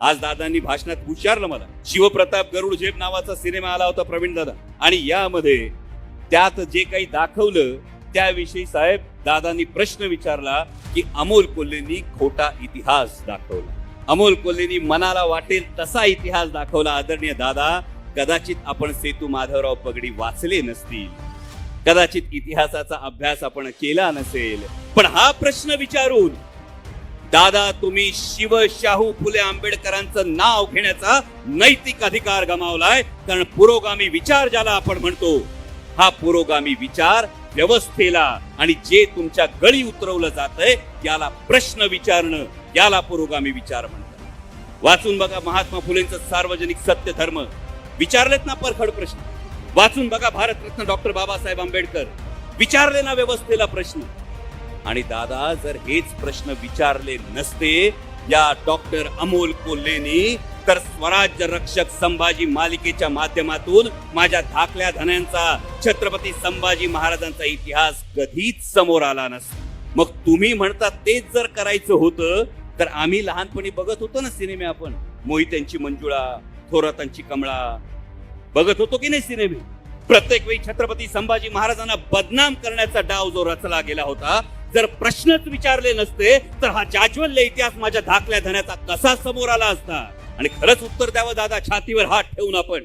आज दादांनी भाषणात विचारलं मला. शिवप्रताप गरुड झेप नावाचा सिनेमा आला होता प्रवीण दादा. आणि यामध्ये त्यात जे काही दाखवलं त्याविषयी साहेब दादांनी प्रश्न विचारला की अमोल कोल्हेंनी खोटा इतिहास दाखवला. अमोल कोल्हेंनी मनाला वाटेल तसा इतिहास दाखवला. आदरणीय दादा कदाचित आपण सेतू माधवराव पगडी वाचले नसतील. कदाचित इतिहासाचा अभ्यास आपण केला नसेल. पण हा प्रश्न विचारून दादा तुम्ही शिवशाहू फुले आंबेडकरांचं नाव घेण्याचा नैतिक अधिकार गमावलाय. कारण पुरोगामी विचार ज्याला आपण म्हणतो हा पुरोगामी विचार व्यवस्थेला आणि जे तुमच्या गळी उतरवलं जातंय याला प्रश्न विचारणं याला पुरोगामी विचार म्हणतात. वाचून बघा महात्मा फुलेंचं सार्वजनिक सत्य धर्म विचारलेत ना परखड प्रश्न? वाचून बघा भारतरत्न डॉक्टर बाबासाहेब आंबेडकर. विचारले ना व्यवस्थेला प्रश्न? आणि दादा जर हेच प्रश्न विचारले नसते या डॉक्टर अमोल कोल्हेनी तर स्वराज्य रक्षक संभाजी मालिकेच्या माध्यमातून माझ्या धाकल्या धन्यांचा छत्रपती संभाजी महाराजांचा इतिहास कधीच समोर आला नसतो. मग तुम्ही म्हणता तेच जर करायचं होतं तर आम्ही लहानपणी बघत होतो ना सिनेमे आपण. मोहित्यांची मंजुळा थोरातांची कमळा बघत होतो की नाही सिनेमे? प्रत्येक वेळी छत्रपती संभाजी महाराजांना बदनाम करण्याचा डाव जो रचला गेला होता जर प्रश्नच विचारले नसते तर हा जाज्वल्य इतिहास माझ्या धाकल्या धण्याचा कसा समोर आला असता? आणि खरंच उत्तर द्यावं दादा छातीवर हात ठेवून आपण.